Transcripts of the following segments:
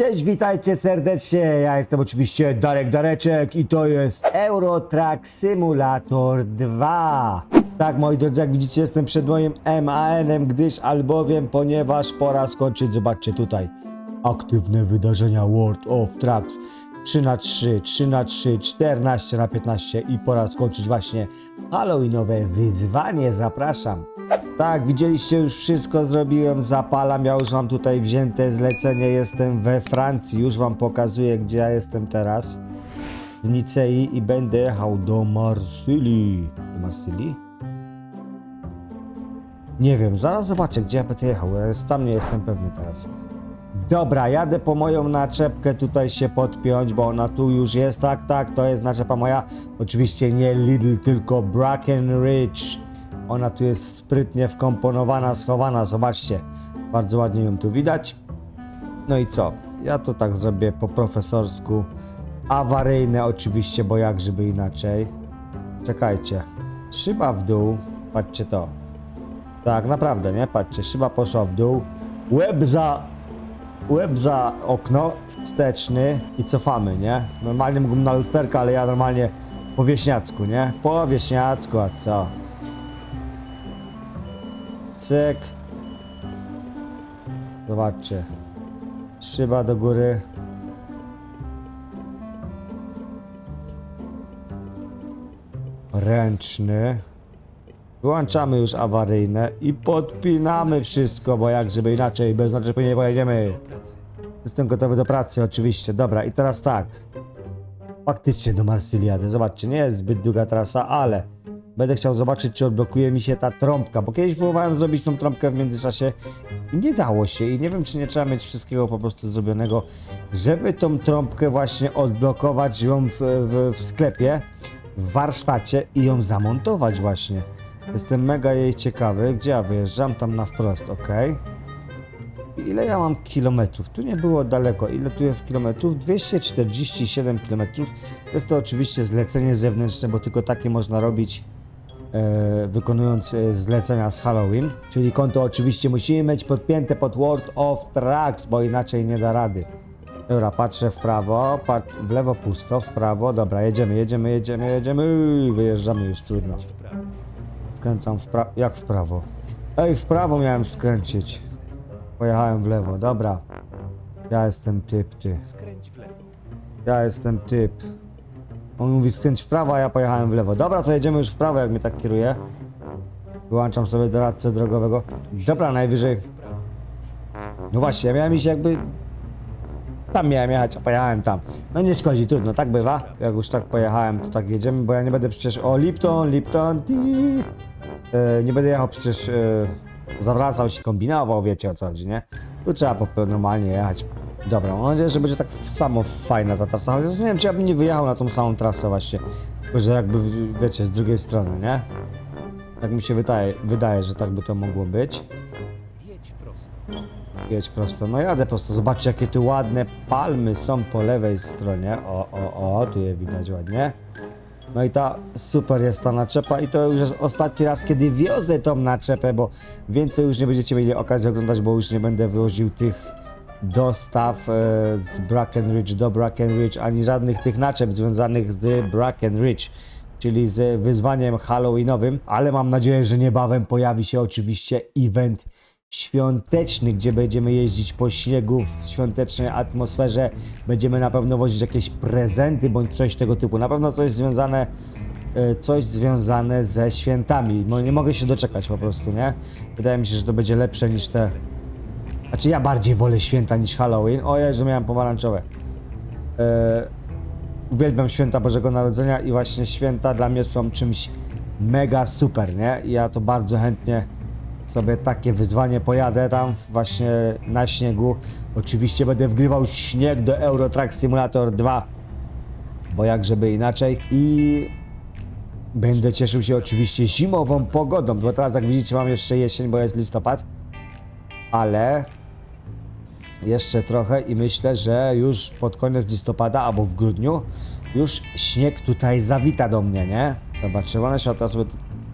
Cześć, witajcie serdecznie. Ja jestem oczywiście Darek Dareczek i to jest Euro Truck Simulator 2. Tak, moi drodzy, jak widzicie, jestem przed moim MAN-em, gdyż albowiem, ponieważ pora skończyć, zobaczcie tutaj, aktywne wydarzenia World of Trucks. 3 na 3, 3 na 3, 14 na 15 i pora skończyć właśnie Halloweenowe wyzwanie. Zapraszam. Tak, widzieliście już wszystko, zrobiłem, zapalam, ja już mam tutaj wzięte zlecenie, jestem we Francji, już wam pokazuję, gdzie ja jestem teraz. W Nicei i będę jechał do Marsylii. Do Marsylii? Nie wiem, zaraz zobaczę, gdzie ja będę jechał, ja sam nie jestem pewny teraz. Dobra, jadę po moją naczepkę tutaj się podpiąć, bo ona tu już jest, tak, tak, to jest naczepa moja. Oczywiście nie Lidl, tylko Brackenridge. Ona tu jest sprytnie wkomponowana, schowana, zobaczcie. Bardzo ładnie ją tu widać. No i co? Ja to tak zrobię po profesorsku. Awaryjne oczywiście, bo jak żeby inaczej. Czekajcie. Szyba w dół. Patrzcie to. Tak, naprawdę, nie? Patrzcie, szyba poszła w dół. Łeb za... Łeb za okno, wsteczny i cofamy, nie? Normalnie mógłbym na lusterka, ale ja normalnie po wieśniacku, nie? Po wieśniacku, a co? Cyk. Zobaczcie. Szyba do góry. Ręczny. Wyłączamy już awaryjne i podpinamy wszystko, bo jak żeby inaczej, bez naczepy nie pojedziemy. Jestem gotowy do pracy, oczywiście. Dobra, i teraz tak. Faktycznie do Marsylii jadę. Zobaczcie, nie jest zbyt długa trasa, ale będę chciał zobaczyć, czy odblokuje mi się ta trąbka, bo kiedyś próbowałem zrobić tą trąbkę w międzyczasie i nie dało się i nie wiem, czy nie trzeba mieć wszystkiego po prostu zrobionego, żeby tą trąbkę właśnie odblokować ją w, w, w sklepie, w warsztacie i ją zamontować właśnie. Jestem mega jej ciekawy. Gdzie ja wyjeżdżam? Tam na wprost, ok. Ile ja mam kilometrów? Tu nie było daleko. Ile tu jest kilometrów? 247 kilometrów. Jest to oczywiście zlecenie zewnętrzne, bo tylko takie można robić e, wykonując e, zlecenia z Halloween. Czyli konto oczywiście musimy mieć podpięte pod World of Trucks, bo inaczej nie da rady. Dobra, patrzę w prawo, pat w lewo pusto, w prawo. Dobra, jedziemy, jedziemy, jedziemy, jedziemy. Wyjeżdżamy już trudno. Skręcam w prawo. Jak w prawo? Ej, w prawo miałem skręcić. Pojechałem w lewo, dobra. Ja jestem typ, ty. Skręć w lewo. Ja jestem typ. On mówi skręć w prawo, a ja pojechałem w lewo. Dobra, to jedziemy już w prawo, jak mnie tak kieruje. Wyłączam sobie doradcę drogowego. Dobra, najwyżej. No właśnie, ja miałem iść jakby... Tam miałem jechać, a pojechałem tam. No nie szkodzi, trudno, tak bywa. Jak już tak pojechałem, to tak jedziemy, bo ja nie będę przecież... O, Lipton, Lipton, ti. E, nie będę jechał przecież... E, zawracał się, kombinował, wiecie o co chodzi, nie? Tu trzeba po prostu normalnie jechać. Dobra, mam nadzieję, że będzie tak samo fajna ta trasa. Chociaż nie wiem, czy ja bym nie wyjechał na tą samą trasę właśnie. Tylko, że jakby, wiecie, z drugiej strony, nie? Tak mi się wydaje, wydaje, że tak by to mogło być. Jedź prosto. Jedź prosto. No jadę prosto. Zobaczcie, jakie tu ładne palmy są po lewej stronie. O, o, o, tu je widać ładnie. No i ta super jest ta naczepa i to już jest ostatni raz, kiedy wiozę tą naczepę, bo więcej już nie będziecie mieli okazji oglądać, bo już nie będę woził tych dostaw e, z Brackenridge do Brackenridge, ani żadnych tych naczep związanych z Brackenridge, czyli z wyzwaniem halloweenowym, ale mam nadzieję, że niebawem pojawi się oczywiście event świąteczny, gdzie będziemy jeździć po śniegu w świątecznej atmosferze. Będziemy na pewno wozić jakieś prezenty bądź coś tego typu. Na pewno coś związane, e, coś związane ze świętami. Nie mogę się doczekać po prostu, nie? Wydaje mi się, że to będzie lepsze niż te. Znaczy ja bardziej wolę święta niż Halloween. O że miałem pomarańczowe. E, uwielbiam święta Bożego Narodzenia i właśnie święta dla mnie są czymś mega super, nie? Ja to bardzo chętnie sobie takie wyzwanie pojadę tam właśnie na śniegu. Oczywiście będę wgrywał śnieg do Euro Truck Simulator 2, bo jak żeby inaczej. I będę cieszył się oczywiście zimową pogodą, bo teraz jak widzicie mam jeszcze jesień, bo jest listopad, ale jeszcze trochę i myślę, że już pod koniec listopada albo w grudniu już śnieg tutaj zawita do mnie, nie? Dobra, czerwone światła sobie...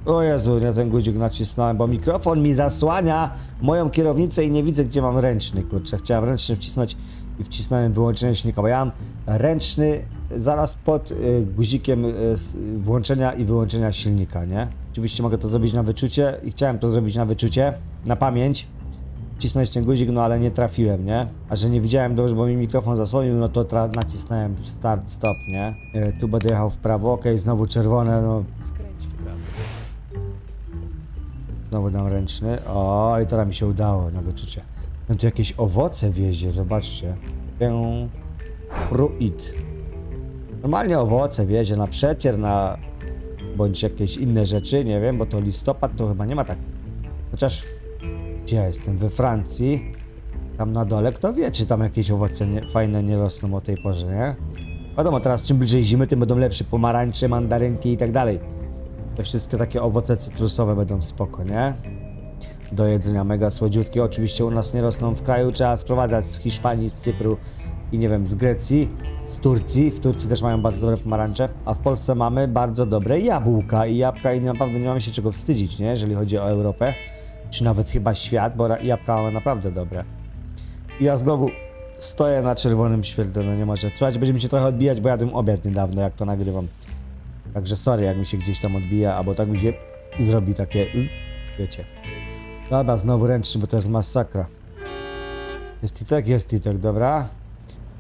O Jezu, nie ten guzik nacisnąłem, bo mikrofon mi zasłania moją kierownicę i nie widzę, gdzie mam ręczny, kurczę. Chciałem ręcznie wcisnąć i wcisnąłem wyłączenie silnika, bo ja mam ręczny zaraz pod y, guzikiem y, s- włączenia i wyłączenia silnika, nie? Oczywiście mogę to zrobić na wyczucie i chciałem to zrobić na wyczucie, na pamięć, wcisnąć ten guzik, no ale nie trafiłem, nie? A że nie widziałem dobrze, bo mi mikrofon zasłonił, no to nacisnąłem start, stop, nie? Tu będę jechał w prawo, okej, znowu czerwone, no. Znowu dam ręczny. O, i teraz mi się udało na wyczucie. No tu jakieś owoce wiezie, zobaczcie. Fruit. Normalnie owoce wiezie na przecier, na... bądź jakieś inne rzeczy, nie wiem, bo to listopad to chyba nie ma tak. Chociaż gdzie ja jestem? We Francji. Tam na dole, kto wie, czy tam jakieś owoce nie, fajne nie rosną o tej porze, nie? Wiadomo, teraz czym bliżej zimy, tym będą lepsze pomarańcze, mandarynki i tak dalej. Te wszystkie takie owoce cytrusowe będą spoko, nie? Do jedzenia mega słodziutkie. Oczywiście u nas nie rosną w kraju, trzeba sprowadzać z Hiszpanii, z Cypru i nie wiem, z Grecji, z Turcji. W Turcji też mają bardzo dobre pomarańcze, a w Polsce mamy bardzo dobre jabłka i jabłka i naprawdę nie mamy się czego wstydzić, nie? Jeżeli chodzi o Europę, czy nawet chyba świat, bo jabłka mamy naprawdę dobre. Ja znowu stoję na czerwonym świetle, no nie może. Słuchajcie, będzie mi się trochę odbijać, bo jadłem obiad niedawno, jak to nagrywam. Także sorry, jak mi się gdzieś tam odbija, albo tak mi się zrobi takie, y, wiecie. Dobra, znowu ręczny, bo to jest masakra. Jest titek, jest titek, dobra.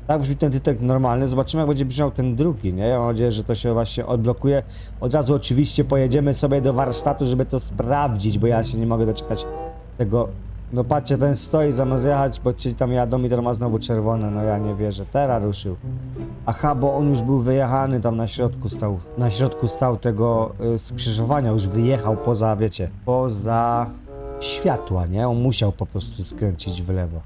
Tak brzmi ten titek normalny, zobaczymy jak będzie brzmiał ten drugi, nie? Ja mam nadzieję, że to się właśnie odblokuje. Od razu oczywiście pojedziemy sobie do warsztatu, żeby to sprawdzić, bo ja się nie mogę doczekać tego... No patrzcie, ten stoi zamiast jechać, bo ci tam jadą i teraz ma znowu czerwone, no ja nie wierzę. Teraz ruszył. Aha, bo on już był wyjechany, tam na środku stał. Na środku stał tego y, skrzyżowania, już wyjechał poza, wiecie, poza światła, nie? On musiał po prostu skręcić w lewo.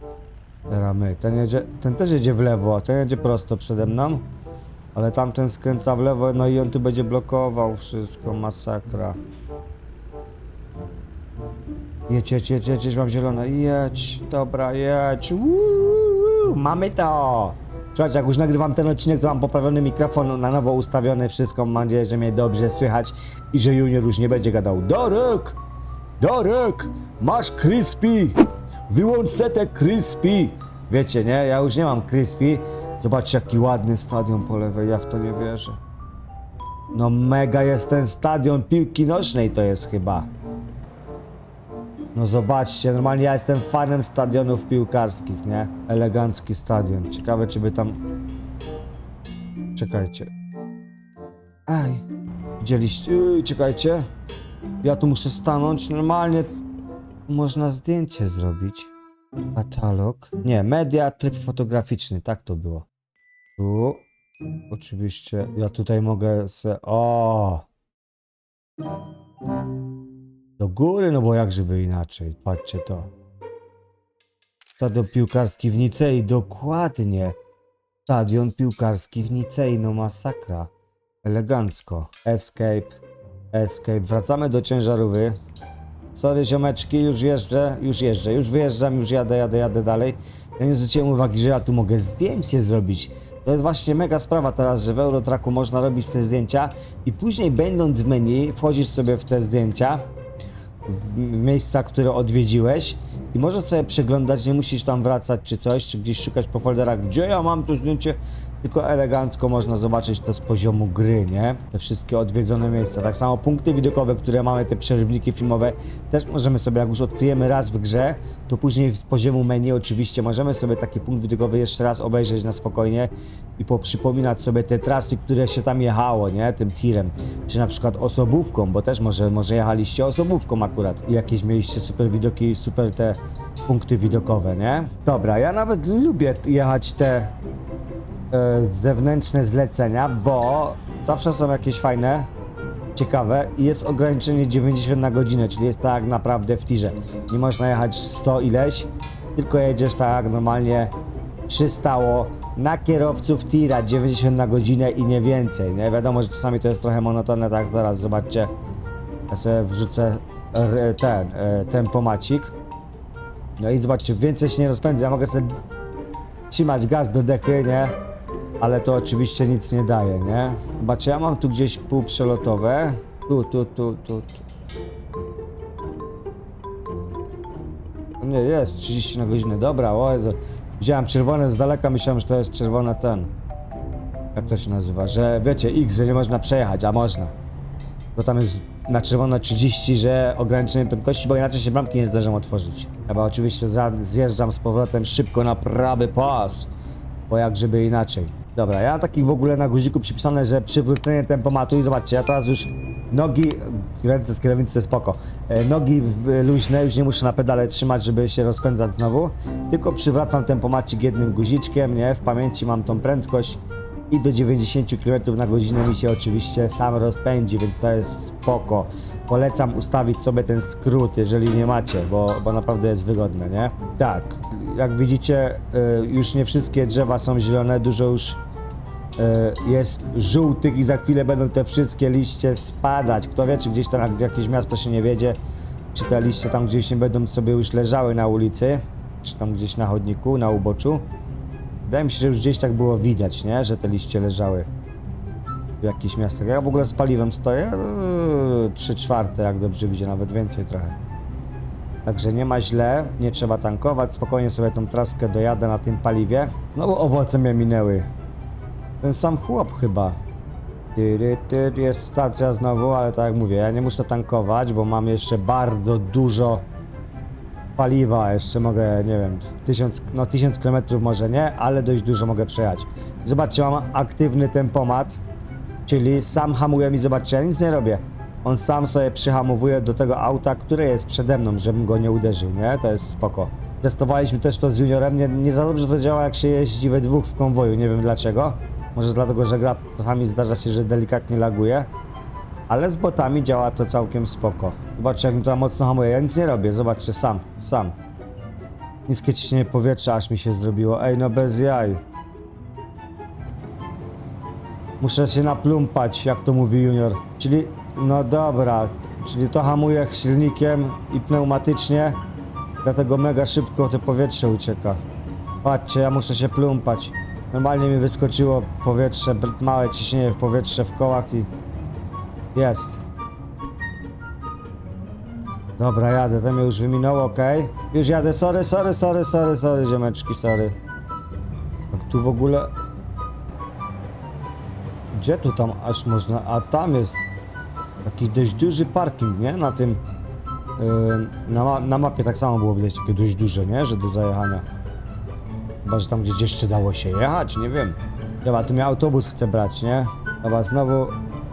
Teraz my. Ten, jedzie, ten też jedzie w lewo, ten jedzie prosto przede mną. Ale tamten skręca w lewo, no i on tu będzie blokował wszystko, masakra. Jedź, jedź, jedź, jedź, jedź, mam zielone. Jedź, dobra, jedź. Uuu, mamy to! Słuchajcie, jak już nagrywam ten odcinek, to mam poprawiony mikrofon, na nowo ustawiony, wszystko. Mam nadzieję, że mnie dobrze słychać i że Junior już nie będzie gadał. Dorek! Dorek! Masz crispy! Wyłącz setę crispy! Wiecie, nie? Ja już nie mam crispy. Zobaczcie, jaki ładny stadion po lewej, ja w to nie wierzę. No mega jest ten stadion piłki nożnej to jest chyba. No zobaczcie, normalnie ja jestem fanem stadionów piłkarskich, nie? Elegancki stadion. Ciekawe, czy by tam... Czekajcie. Ej, widzieliście? Yy, czekajcie. Ja tu muszę stanąć. Normalnie można zdjęcie zrobić. Katalog. Nie, media, tryb fotograficzny, tak to było. Tu. Oczywiście, ja tutaj mogę se... O! Do góry, no bo jak żeby inaczej. Patrzcie to. Stadion piłkarski w Nicei, dokładnie. Stadion piłkarski w Nicei, no masakra. Elegancko. Escape. Escape. Wracamy do ciężarówy. Sorry ziomeczki, już jeżdżę, już jeżdżę, już wyjeżdżam, już jadę, jadę, jadę dalej. Ja nie zwróciłem uwagi, że ja tu mogę zdjęcie zrobić. To jest właśnie mega sprawa teraz, że w Eurotraku można robić te zdjęcia i później będąc w menu wchodzisz sobie w te zdjęcia w miejsca, które odwiedziłeś i możesz sobie przeglądać, nie musisz tam wracać czy coś, czy gdzieś szukać po folderach, gdzie ja mam to zdjęcie, tylko elegancko można zobaczyć to z poziomu gry, nie? Te wszystkie odwiedzone miejsca. Tak samo punkty widokowe, które mamy, te przerywniki filmowe, też możemy sobie, jak już odkryjemy raz w grze, to później z poziomu menu oczywiście możemy sobie taki punkt widokowy jeszcze raz obejrzeć na spokojnie i poprzypominać sobie te trasy, które się tam jechało, nie? Tym tirem. Czy na przykład osobówką, bo też może, może jechaliście osobówką akurat i jakieś mieliście super widoki, super te punkty widokowe, nie? Dobra, ja nawet lubię jechać te e, zewnętrzne zlecenia, bo zawsze są jakieś fajne, ciekawe i jest ograniczenie 90 na godzinę, czyli jest tak naprawdę w tirze. Nie można jechać 100 ileś, tylko jedziesz tak normalnie przystało na kierowców tira 90 na godzinę i nie więcej, nie? Wiadomo, że czasami to jest trochę monotonne, tak teraz zobaczcie, ja sobie wrzucę r- ten e, tempomacik. No i zobaczcie, więcej się nie rozpędzę, ja mogę sobie trzymać gaz do dechy, nie? Ale to oczywiście nic nie daje, nie? Zobaczcie, ja mam tu gdzieś półprzelotowe. Tu, tu, tu, tu, tu. Nie, jest 30 na godzinę, dobra, o Jezu. Widziałem czerwone z daleka, myślałem, że to jest czerwone ten. Jak to się nazywa? Że wiecie, X, że nie można przejechać, a można. Bo tam jest na czerwono 30, że ograniczenie prędkości, bo inaczej się bramki nie zdarzą otworzyć. Chyba oczywiście zjeżdżam z powrotem szybko na prawy pas, bo jak żeby inaczej. Dobra, ja taki w ogóle na guziku przypisane, że przywrócenie tempomatu i zobaczcie, ja teraz już nogi, ręce z kierownicy spoko, e, nogi luźne, już nie muszę na pedale trzymać, żeby się rozpędzać znowu, tylko przywracam tempomacik jednym guziczkiem, nie, w pamięci mam tą prędkość i do 90 km na godzinę mi się oczywiście sam rozpędzi, więc to jest spoko. Polecam ustawić sobie ten skrót, jeżeli nie macie, bo, bo naprawdę jest wygodne, nie? Tak, jak widzicie, y, już nie wszystkie drzewa są zielone, dużo już y, jest żółtych i za chwilę będą te wszystkie liście spadać. Kto wie, czy gdzieś tam jak jakieś miasto się nie wiedzie, czy te liście tam gdzieś nie będą sobie już leżały na ulicy, czy tam gdzieś na chodniku, na uboczu. Wydaje mi się, że już gdzieś tak było widać, nie? Że te liście leżały w jakichś miastach. Ja w ogóle z paliwem stoję yy, 3 czwarte, jak dobrze widzę, nawet więcej trochę. Także nie ma źle, nie trzeba tankować, spokojnie sobie tą traskę dojadę na tym paliwie. Znowu owoce mnie minęły. Ten sam chłop chyba. Jest stacja znowu, ale tak jak mówię, ja nie muszę tankować, bo mam jeszcze bardzo dużo paliwa, jeszcze mogę, nie wiem, tysiąc, no tysiąc kilometrów może nie, ale dość dużo mogę przejechać. Zobaczcie, mam aktywny tempomat, czyli sam hamuje mi, zobaczcie, ja nic nie robię. On sam sobie przyhamowuje do tego auta, które jest przede mną, żebym go nie uderzył, nie? To jest spoko. Testowaliśmy też to z juniorem, nie, nie za dobrze to działa jak się jeździ we dwóch w konwoju, nie wiem dlaczego. Może dlatego, że gra czasami zdarza się, że delikatnie laguje. Ale z botami działa to całkiem spoko. Zobaczcie, jak mi to mocno hamuje. Ja nic nie robię, zobaczcie, sam, sam. Niskie ciśnienie powietrza aż mi się zrobiło. Ej, no bez jaj. Muszę się naplumpać, jak to mówi junior. Czyli, no dobra, czyli to hamuje silnikiem i pneumatycznie, dlatego mega szybko to powietrze ucieka. Patrzcie, ja muszę się plumpać. Normalnie mi wyskoczyło powietrze, małe ciśnienie w powietrze w kołach i jest. Dobra, jadę, to mnie już wyminęło, ok. Już jadę, sorry, sorry, sorry, sorry, sorry, ziomeczki, sorry. Jak tu w ogóle... Gdzie tu tam aż można... A tam jest taki dość duży parking, nie? Na tym... Yy, na, ma- na mapie tak samo było widać takie dość duże, nie? Że do zajechania. Chyba, że tam gdzieś jeszcze dało się jechać, nie wiem. Dobra, tu mnie autobus chce brać, nie? Dobra, znowu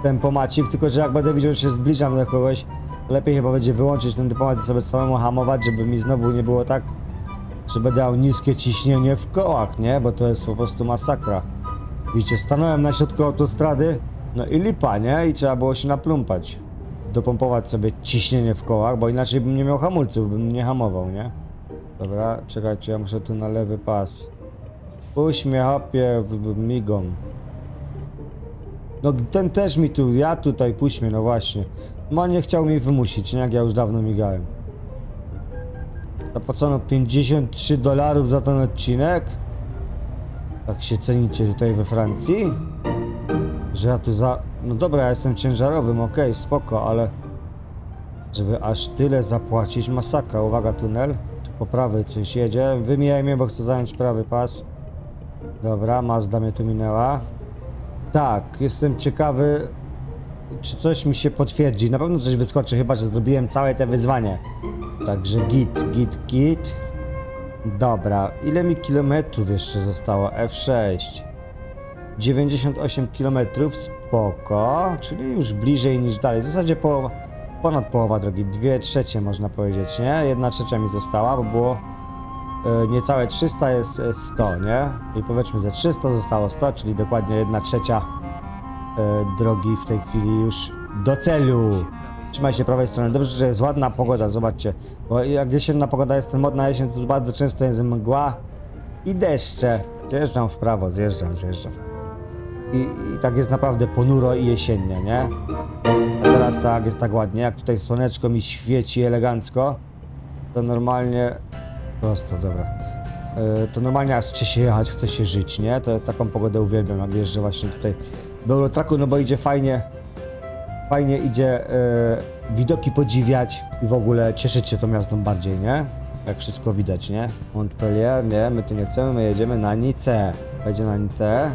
tempomacik, tylko że jak będę widział, że się zbliżam do kogoś, lepiej chyba będzie wyłączyć ten tempomat i sobie samemu hamować, żeby mi znowu nie było tak, że będę miał niskie ciśnienie w kołach, nie? Bo to jest po prostu masakra. Widzicie, stanąłem na środku autostrady, no i lipa, nie? I trzeba było się naplumpać. Dopompować sobie ciśnienie w kołach, bo inaczej bym nie miał hamulców, bym nie hamował, nie? Dobra, czekajcie, ja muszę tu na lewy pas. Puść mnie, hopie, w- w- migą. No ten też mi tu, ja tutaj, puść mnie, no właśnie. No nie chciał mi wymusić, nie? Jak ja już dawno migałem. Zapłacono 53 dolarów za ten odcinek? Tak się cenicie tutaj we Francji? Że ja tu za... No dobra, ja jestem ciężarowym, okej, spoko, ale... Żeby aż tyle zapłacić, masakra. Uwaga, tunel. Tu po prawej coś jedzie. Wymijaj mnie, bo chcę zająć prawy pas. Dobra, Mazda mnie tu minęła. Tak, jestem ciekawy, czy coś mi się potwierdzi. Na pewno coś wyskoczy, chyba że zrobiłem całe te wyzwanie. Także git, git, git. Dobra, ile mi kilometrów jeszcze zostało? F6. 98 km, spoko, czyli już bliżej niż dalej. W zasadzie połowa, ponad połowa drogi, dwie trzecie można powiedzieć, nie? Jedna trzecia mi została, bo było niecałe 300 jest e, 100, nie? I powiedzmy ze 300 zostało 100, czyli dokładnie jedna trzecia e, drogi w tej chwili już do celu. Trzymaj się prawej strony. Dobrze, że jest ładna pogoda, zobaczcie. Bo jak jesienna pogoda jest, ten mod na jesień, to bardzo często jest mgła i deszcze. Zjeżdżam w prawo, zjeżdżam, zjeżdżam. I, I tak jest naprawdę ponuro i jesiennie, nie? A teraz tak, jest tak ładnie, jak tutaj słoneczko mi świeci elegancko, to normalnie... Prosto, dobra. Yy, to normalnie aż chce się jechać, chce się żyć, nie? To taką pogodę uwielbiam, jak jeżdżę właśnie tutaj do Eurotraku, no bo idzie fajnie, fajnie idzie yy, widoki podziwiać i w ogóle cieszyć się tą miastem bardziej, nie? jak wszystko widać, nie? Montpellier, nie, my tu nie chcemy, my jedziemy na Nicę. Będzie na Nicę.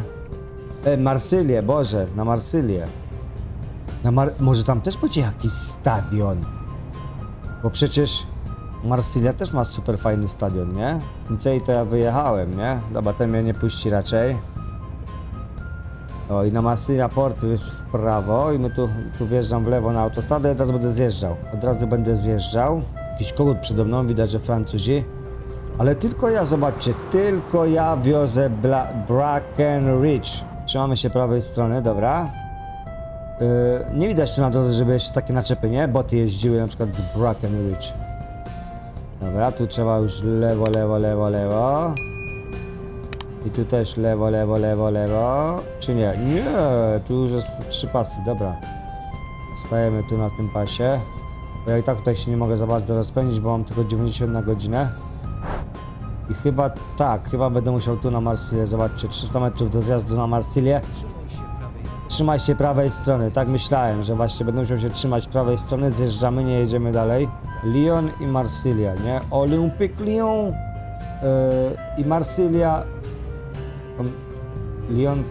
E, Marsylię, Boże, na Marsylię. Na Mar może tam też będzie jakiś stadion. Bo przecież Marsylia też ma super fajny stadion, nie? Z Nicei to ja wyjechałem, nie? Dobra, ten mnie nie puści raczej. O i na Marsylia Port jest w prawo i my tu, tu wjeżdżam w lewo na autostradę i od razu będę zjeżdżał. Od razu będę zjeżdżał. Jakiś kogut przede mną, widać, że Francuzi. Ale tylko ja, zobaczcie, tylko ja wiozę Bla Brackenridge. Trzymamy się prawej strony, dobra. Yy, nie widać tu na drodze, żeby jeszcze takie naczepy, nie? Boty jeździły na przykład z Brackenridge. Dobra, tu trzeba już lewo, lewo, lewo, lewo. I tu też lewo, lewo, lewo, lewo. Czy nie? Nie, tu już jest trzy pasy, dobra. Stajemy tu na tym pasie. Bo ja i tak tutaj się nie mogę za bardzo rozpędzić, bo mam tylko 90 na godzinę. I chyba tak, chyba będę musiał tu na Marsylię. Zobaczcie, 300 metrów do zjazdu na Marsylię. Trzymaj się prawej strony. Tak myślałem, że właśnie będę musiał się trzymać prawej strony, zjeżdżamy, nie jedziemy dalej. Lyon i Marsylia, nie? Olympique Lyon yy, i Marsylia. Lyon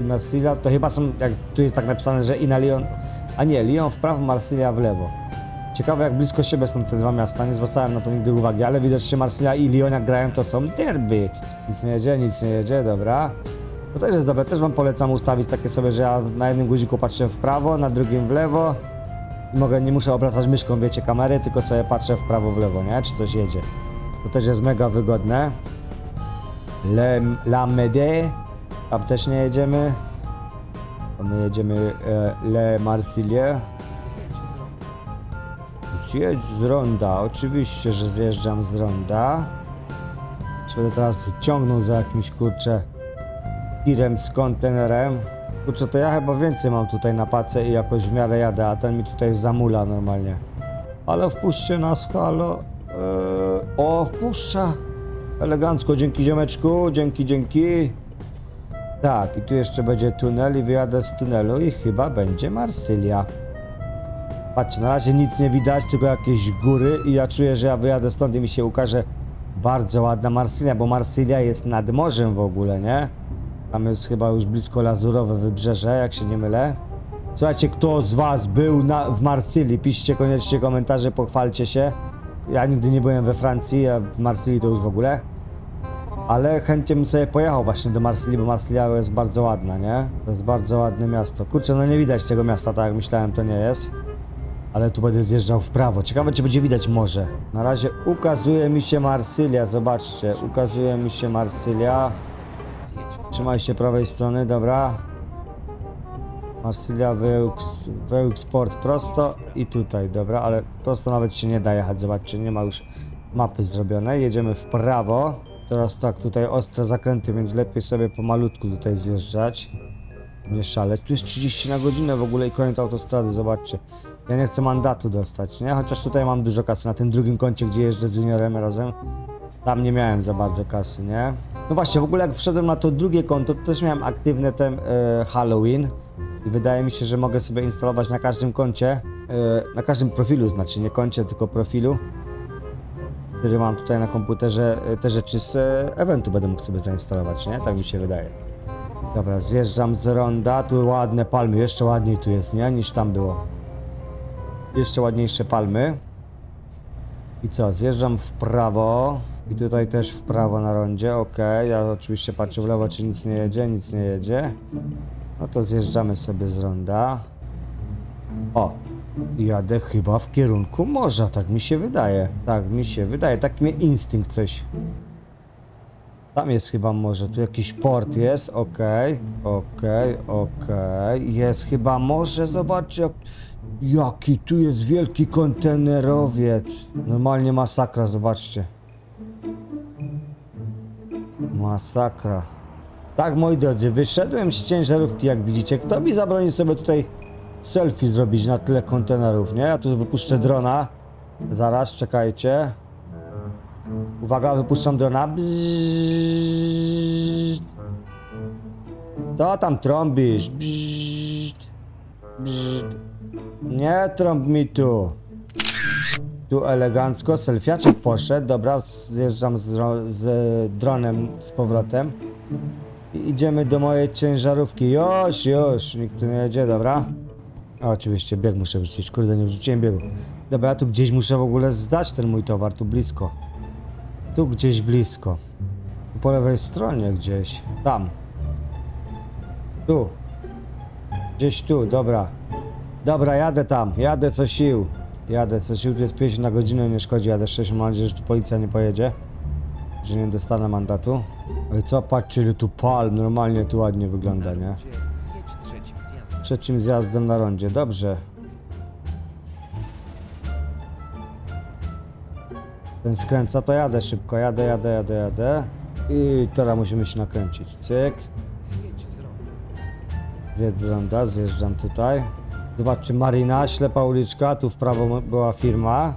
i Marsylia to chyba są, jak tu jest tak napisane, że i na Lyon, a nie, Lyon w prawo, Marsylia w lewo. Ciekawe jak blisko siebie są te dwa miasta, nie zwracałem na to nigdy uwagi, ale widocznie Marsylia i Lyon jak grają to są derby. Nic nie jedzie, nic nie jedzie, dobra. To też jest dobre, też wam polecam ustawić takie sobie, że ja na jednym guziku patrzę w prawo, na drugim w lewo. Mogę, nie muszę obracać myszką, wiecie, kamery, tylko sobie patrzę w prawo, w lewo, nie? Czy coś jedzie. To też jest mega wygodne. Le, La Mede, tam też nie jedziemy. My jedziemy e, Le Marsilie. Zjedź z ronda, oczywiście, że zjeżdżam z ronda. Czy będę teraz ciągnął za jakimś kurczę tirem z kontenerem. Kurczę, to ja chyba więcej mam tutaj na pace i jakoś w miarę jadę, a ten mi tutaj zamula normalnie. Ale wpuśćcie nas, halo. Eee, o, wpuszcza. Elegancko, dzięki ziomeczku, dzięki, dzięki. Tak, i tu jeszcze będzie tunel i wyjadę z tunelu i chyba będzie Marsylia. Patrzcie, na razie nic nie widać, tylko jakieś góry i ja czuję, że ja wyjadę stąd i mi się ukaże bardzo ładna Marsylia, bo Marsylia jest nad morzem w ogóle, nie? Tam jest chyba już blisko Lazurowe Wybrzeże, jak się nie mylę. Słuchajcie, kto z was był na, w Marsylii? Piszcie koniecznie komentarze, pochwalcie się. Ja nigdy nie byłem we Francji, a w Marsylii to już w ogóle. Ale chętnie bym sobie pojechał właśnie do Marsylii, bo Marsylia jest bardzo ładna, nie? To jest bardzo ładne miasto. Kurczę, no nie widać tego miasta, tak jak myślałem, to nie jest. Ale tu będę zjeżdżał w prawo. Ciekawe, czy będzie widać morze. Na razie ukazuje mi się Marsylia, zobaczcie. Ukazuje mi się Marsylia. Trzymaj się prawej strony, dobra. Marsylia, Sport prosto i tutaj, dobra, ale prosto nawet się nie da jechać, zobaczcie, nie ma już mapy zrobionej. Jedziemy w prawo. Teraz tak, tutaj ostre zakręty, więc lepiej sobie pomalutku tutaj zjeżdżać. Nie szaleć. Tu jest 30 na godzinę w ogóle i koniec autostrady, zobaczcie. Ja nie chcę mandatu dostać, nie? Chociaż tutaj mam dużo kasy na tym drugim koncie, gdzie jeżdżę z juniorem razem. Tam nie miałem za bardzo kasy, nie? No właśnie, w ogóle jak wszedłem na to drugie konto, to też miałem aktywne ten e, Halloween. I wydaje mi się, że mogę sobie instalować na każdym koncie, e, na każdym profilu, znaczy nie koncie, tylko profilu, który mam tutaj na komputerze, e, te rzeczy z e, eventu będę mógł sobie zainstalować, nie? Tak mi się wydaje. Dobra, zjeżdżam z ronda, tu ładne palmy, jeszcze ładniej tu jest, nie? Niż tam było. Jeszcze ładniejsze palmy. I co, zjeżdżam w prawo. I tutaj też w prawo na rondzie, okej. Ja oczywiście patrzę w lewo, czy nic nie jedzie, nic nie jedzie. No to zjeżdżamy sobie z ronda. O, jadę chyba w kierunku morza, tak mi się wydaje. Tak mi się wydaje, tak mnie instynkt coś. Tam jest chyba morze, tu jakiś port jest, okej, okej, okej. Jest chyba morze, zobaczcie jak... Jaki tu jest wielki kontenerowiec. Normalnie masakra, zobaczcie. Masakra. Tak, moi drodzy, wyszedłem z ciężarówki, jak widzicie. Kto mi zabroni sobie tutaj selfie zrobić na tyle kontenerów, nie? Ja tu wypuszczę drona. Zaraz, czekajcie. Uwaga, wypuszczam drona. Bzzzt. Co tam trąbisz? Bzzzt. Bzzzt. Nie trąb mi tu. Tu elegancko, selfiaczek poszedł, dobra, zjeżdżam z, z dronem z powrotem. I idziemy do mojej ciężarówki. Już, już, nikt tu nie jedzie, dobra. A, oczywiście bieg muszę wrzucić, kurde, nie wrzuciłem biegu. Dobra, tu gdzieś muszę w ogóle zdać ten mój towar, tu blisko. Tu gdzieś blisko. Po lewej stronie gdzieś. Tam. Tu. Gdzieś tu, dobra. Dobra, jadę tam, jadę co sił. Jadę co sił, jest 50 na godzinę, nie szkodzi, jadę 6, mam nadzieję, że tu policja nie pojedzie. Że nie dostanę mandatu. Oj co, patrzcie ile tu palm, normalnie tu ładnie wygląda, nie? Przed czym zjazdem na rondzie, dobrze. Ten skręca, to jadę szybko, jadę, jadę, jadę, jadę. I teraz musimy się nakręcić, cyk. Zjedź z ronda, zjeżdżam tutaj. Zobaczcie, Marina, ślepa uliczka, tu w prawo była firma.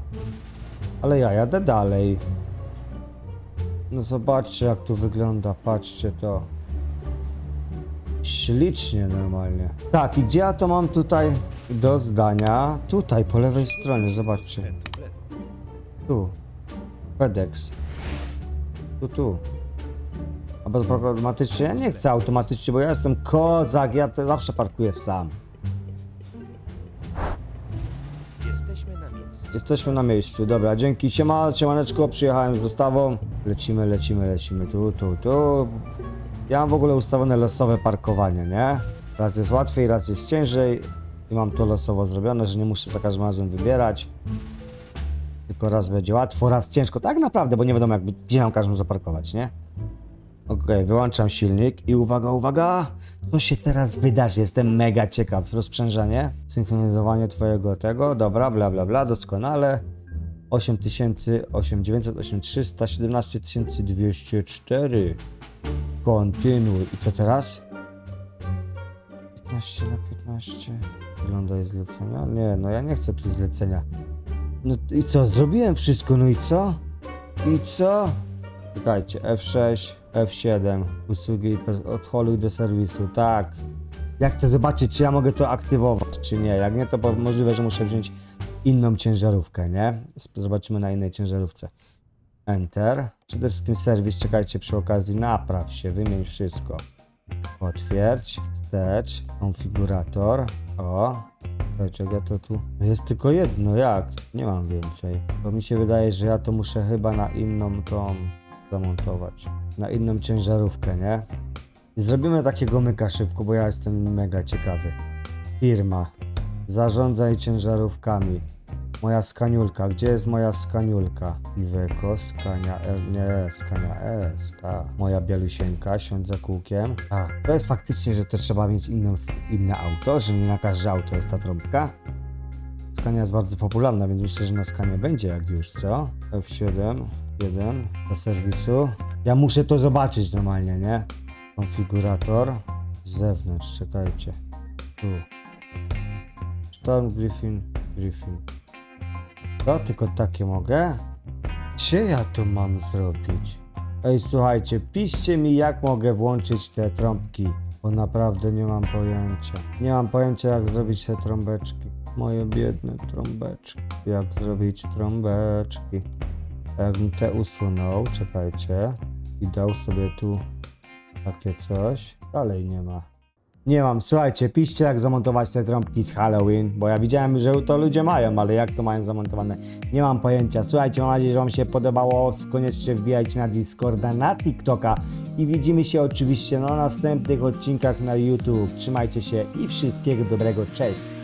Ale ja jadę dalej. No zobaczcie jak tu wygląda, patrzcie to. Ślicznie normalnie. Tak, i gdzie ja to mam tutaj do zdania? Tutaj, po lewej stronie, zobaczcie. Tu. FedEx. Tu, tu. A bez automatycznie? Ja nie chcę automatycznie, bo ja jestem kozak, ja zawsze parkuję sam. Jesteśmy na miejscu, dobra, dzięki, siema, siemaneczko, przyjechałem z dostawą. Lecimy, lecimy, lecimy, tu, tu, tu. Ja mam w ogóle ustawione losowe parkowanie, nie? Raz jest łatwiej, raz jest ciężej i mam to losowo zrobione, że nie muszę za każdym razem wybierać. Tylko raz będzie łatwo, raz ciężko, tak naprawdę, bo nie wiadomo jakby, gdzie mam każdą zaparkować, nie? Okej, wyłączam silnik i uwaga, uwaga, co się teraz wydarzy? Jestem mega ciekaw. Rozprzężanie, synchronizowanie twojego tego, dobra, bla, bla, bla, doskonale. 8000, 8900, 8300, 17204. Kontynuuj. I co teraz? 15 na 15. Wygląda zlecenia? Nie, no ja nie chcę tu zlecenia. No i co? Zrobiłem wszystko, no i co? I co? Czekajcie, F6, F7, usługi od holu do serwisu, tak. Ja chcę zobaczyć, czy ja mogę to aktywować, czy nie. Jak nie, to możliwe, że muszę wziąć inną ciężarówkę, nie? Zobaczymy na innej ciężarówce. Enter. Przede wszystkim serwis, czekajcie, przy okazji napraw się, wymień wszystko. Potwierdź, wstecz, konfigurator, o. Ja to tu... No Jest tylko jedno, jak? Nie mam więcej. Bo mi się wydaje, że ja to muszę chyba na inną tą zamontować. Na inną ciężarówkę, nie? Zrobimy takiego myka szybko, bo ja jestem mega ciekawy. Firma. Zarządzaj ciężarówkami. Moja skaniulka. Gdzie jest moja skaniulka? Iveco, Skania R, nie, Skania S, ta. Moja bialusieńka, siądź za kółkiem. A, to jest faktycznie, że to trzeba mieć inną, inne auto, że nie na każde auto jest ta trąbka. Skania jest bardzo popularna, więc myślę, że na Skanie będzie jak już, co? F7, 1 do serwisu. Ja muszę to zobaczyć normalnie, nie? Konfigurator. Z zewnątrz, czekajcie. Tu. Storm Griffin, Griffin. To tylko takie mogę? Gdzie ja to mam zrobić? Ej, słuchajcie, piszcie mi, jak mogę włączyć te trąbki, bo naprawdę nie mam pojęcia. Nie mam pojęcia, jak zrobić te trąbeczki. Moje biedne trąbeczki. Jak zrobić trąbeczki? Jakbym te usunął, czekajcie, i dał sobie tu takie coś, dalej nie ma. Nie mam, słuchajcie, piszcie jak zamontować te trąbki z Halloween, bo ja widziałem, że to ludzie mają, ale jak to mają zamontowane, nie mam pojęcia. Słuchajcie, mam nadzieję, że wam się podobało, koniecznie wbijajcie na Discorda, na TikToka i widzimy się oczywiście na następnych odcinkach na YouTube. Trzymajcie się i wszystkiego dobrego, cześć!